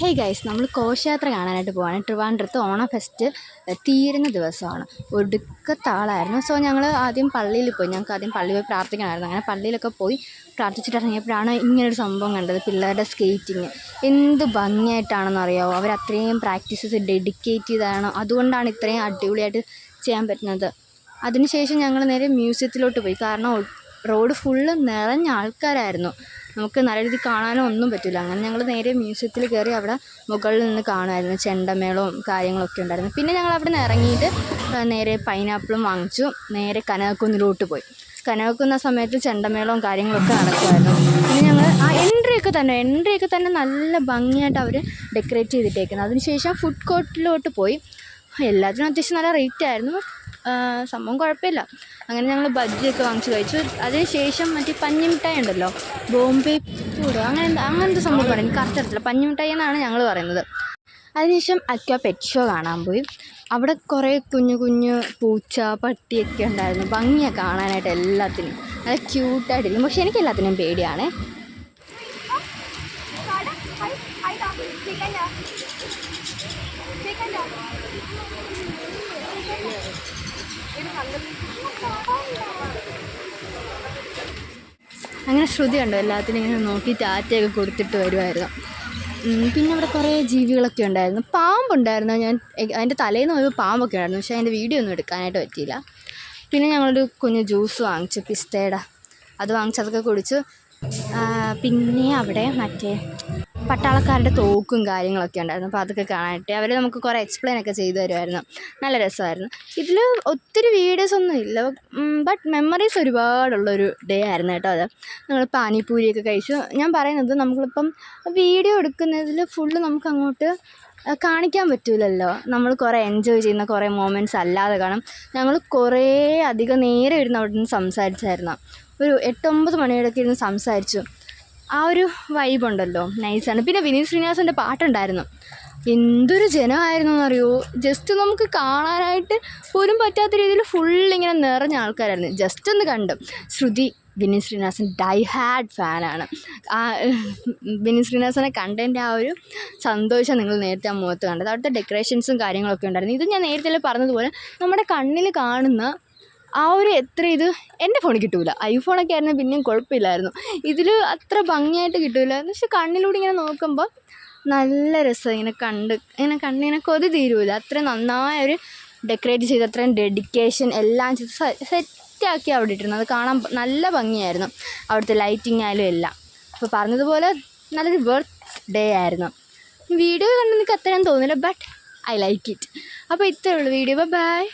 Hey guys നമ്മൾ ഘോഷയാത്ര കാണാനായിട്ട് പോവാണ്. ട്രിവാൻഡ്രത്ത് ഓണം ഫെസ്റ്റ് തീരുന്ന ദിവസമാണ്. ഒടുക്കത്താളായിരുന്നു. സോ ഞങ്ങൾ ആദ്യം പള്ളിയിൽ പോയി. ഞങ്ങൾക്ക് ആദ്യം പള്ളിയിൽ പോയി പ്രാർത്ഥിക്കണമായിരുന്നു. അങ്ങനെ പള്ളിയിലൊക്കെ പോയി പ്രാർത്ഥിച്ചിട്ട് ഇറങ്ങിയപ്പോഴാണ് ഇങ്ങനൊരു സംഭവം കണ്ടത്. പിള്ളേരുടെ സ്കേറ്റിങ് എന്ത് ഭംഗിയായിട്ടാണെന്ന് അറിയാമോ അവർ അത്രയും പ്രാക്ടീസസ് ഡെഡിക്കേറ്റ് ചെയ്താണ് അതുകൊണ്ടാണ് ഇത്രയും അടിപൊളിയായിട്ട് ചെയ്യാൻ പറ്റുന്നത്. അതിനുശേഷം ഞങ്ങൾ നേരെ മ്യൂസിയത്തിലോട്ട് പോയി. കാരണം റോഡ് ഫുള്ള് നിറഞ്ഞ ആൾക്കാരായിരുന്നു. നമുക്ക് നല്ല രീതിയിൽ കാണാനോ ഒന്നും പറ്റില്ല. അങ്ങനെ ഞങ്ങൾ നേരെ മ്യൂസിയത്തിൽ കയറി അവിടെ മുകളിൽ നിന്ന് കാണുമായിരുന്നു. ചെണ്ടമേളവും കാര്യങ്ങളൊക്കെ ഉണ്ടായിരുന്നു. പിന്നെ ഞങ്ങൾ അവിടെ നിന്ന് ഇറങ്ങിയിട്ട് നേരെ പൈനാപ്പിളും വാങ്ങിച്ചു. നേരെ കനകക്കുന്നിലോട്ട് പോയി. കനകക്കുന്ന സമയത്ത് ചെണ്ടമേളവും കാര്യങ്ങളൊക്കെ നടക്കുമായിരുന്നു. പിന്നെ ഞങ്ങൾ ആ എൻട്രി ഒക്കെ തന്നെ എൻട്രി ഒക്കെ തന്നെ നല്ല ഭംഗിയായിട്ട് അവർ ഡെക്കറേറ്റ് ചെയ്തിട്ടേക്കുന്നത് അതിനുശേഷം ഫുഡ് കോർട്ടിലോട്ട് പോയി. എല്ലാത്തിനും അത്യാവശ്യം നല്ല റേറ്റ് ആയിരുന്നു. സംഭവം കുഴപ്പമില്ല. അങ്ങനെ ഞങ്ങൾ ബജ്ജിയൊക്കെ വാങ്ങിച്ച് കഴിച്ചു. അതിന് ശേഷം മറ്റേ പഞ്ഞിമിഠായി ഉണ്ടല്ലോ ബോംബെ ചൂട് അങ്ങനെ അങ്ങനത്തെ സംഭവം പറയും കറക്റ്റ് അറിയത്തില്ല. പഞ്ഞിമിഠായി എന്നാണ് ഞങ്ങൾ പറയുന്നത്. അതിനുശേഷം അക്വ പെറ്റ് ഷോ കാണാൻ പോയി. അവിടെ കുറേ കുഞ്ഞു കുഞ്ഞു പൂച്ച പട്ടിയൊക്കെ ഉണ്ടായിരുന്നു. ഭംഗിയാണ് കാണാനായിട്ട് എല്ലാത്തിനും. നല്ല ക്യൂട്ടായിട്ടിരിക്കും പക്ഷെ എനിക്ക് എല്ലാത്തിനും പേടിയാണ്. അങ്ങനെ ശ്രുതി കണ്ടോ എല്ലാത്തിനും ഇങ്ങനെ നോക്കി ടാറ്റയൊക്കെ കൊടുത്തിട്ട് വരുമായിരുന്നു പിന്നെ അവിടെ കുറേ ജീവികളൊക്കെ ഉണ്ടായിരുന്നു. പാമ്പുണ്ടായിരുന്നു. ഞാൻ അതിന്റെ തലേന്ന് പോയപ്പോൾ പാമ്പൊക്കെ ഉണ്ടായിരുന്നു. പക്ഷേ അതിന്റെ വീഡിയോ ഒന്നും എടുക്കാനായിട്ട് പറ്റിയില്ല. പിന്നെ ഞങ്ങളൊരു കുഞ്ഞ് ജ്യൂസ് വാങ്ങിച്ചു പിസ്തയുടെ. അത് വാങ്ങിച്ചതൊക്കെ കുടിച്ചു. പിന്നെ അവിടെ മറ്റേ പട്ടാളക്കാരുടെ തോക്കും കാര്യങ്ങളൊക്കെ ഉണ്ടായിരുന്നു. അപ്പോൾ അതൊക്കെ കാണാനായിട്ട് അവർ നമുക്ക് കുറേ എക്സ്പ്ലെയിൻ ഒക്കെ ചെയ്തു തരുമായിരുന്നു നല്ല രസമായിരുന്നു. ഇതിൽ ഒത്തിരി വീഡിയോസ് ഒന്നും ഇല്ല. ബട്ട് മെമ്മറീസ് ഒരുപാടുള്ളൊരു ഡേ ആയിരുന്നു കേട്ടോ അത്. ഞങ്ങൾ പാനിപ്പൂരിയൊക്കെ കഴിച്ചു. ഞാൻ പറയുന്നത് നമ്മളിപ്പം വീഡിയോ എടുക്കുന്നതിൽ ഫുള്ള് നമുക്ക് അങ്ങോട്ട് കാണിക്കാൻ പറ്റൂലല്ലോ. നമ്മൾ കുറേ എൻജോയ് ചെയ്യുന്ന കുറേ മൊമെന്റ്സ് അല്ലാതെ കാണും. ഞങ്ങൾ കുറേ അധികം നേരം ഇരുന്ന് അവിടെ നിന്ന് സംസാരിച്ചായിരുന്നു. ഒരു എട്ടൊമ്പത് മണിയോടൊക്കെ ഇരുന്ന് സംസാരിച്ചു. ആ ഒരു വൈബ് ഉണ്ടല്ലോ നൈസാണ്. പിന്നെ വിനീത് ശ്രീനിവാസന്റെ പാട്ടുണ്ടായിരുന്നു. എന്തൊരു ജനമായിരുന്നു എന്നറിയോ ജസ്റ്റ് നമുക്ക് കാണാനായിട്ട് പോലും പറ്റാത്ത രീതിയിൽ ഫുൾ ഇങ്ങനെ നിറഞ്ഞ ആൾക്കാരായിരുന്നു. ജസ്റ്റ് ഒന്ന് കണ്ടു. ശ്രുതി വിനീത് ശ്രീനിവാസൻ ഡൈ ഹാഡ് ഫാനാണ് ആ വിനീത് ശ്രീനിവാസനെ കണ്ടതിന്റെ ആ ഒരു സന്തോഷം നിങ്ങൾ നേരത്തെ ആ മുഖത്ത് കണ്ടത്. അവിടുത്തെ ഡെക്കറേഷൻസും കാര്യങ്ങളൊക്കെ ഉണ്ടായിരുന്നു. ഇത് ഞാൻ നേരത്തെ പറഞ്ഞതുപോലെ നമ്മുടെ കണ്ണിൽ കാണുന്ന ആ ഒരു എത്ര ഇത് എന്റെ ഫോണിൽ കിട്ടൂല. ഐഫോണൊക്കെ ആയിരുന്നു പിന്നെയും കുഴപ്പമില്ലായിരുന്നു. ഇതിൽ അത്ര ഭംഗിയായിട്ട് കിട്ടൂല. പക്ഷെ കണ്ണിലൂടെ ഇങ്ങനെ നോക്കുമ്പോൾ നല്ല രസം ഇങ്ങനെ കണ്ട് ഇങ്ങനെ കണ്ണിങ്ങനെ കൊതി തീരൂല. അത്ര നന്നായ ഒരു ഡെക്കറേറ്റ് ചെയ്ത് അത്രയും ഡെഡിക്കേഷൻ എല്ലാം ചെയ്ത് സെറ്റാക്കി അവിടെ ഇട്ടിരുന്നു. അത് കാണാൻ നല്ല ഭംഗിയായിരുന്നു. അവിടുത്തെ ലൈറ്റിംഗ് ആയാലും എല്ലാം. അപ്പോൾ പറഞ്ഞതുപോലെ നല്ലൊരു ബർത്ത് ഡേ ആയിരുന്നു. വീഡിയോ കണ്ടെനിക്ക് അത്രയും തോന്നില്ല ബട്ട് ഐ ലൈക്ക് ഇറ്റ് അപ്പോൾ ഇത്രയേ ഉള്ളൂ വീഡിയോ ബൈ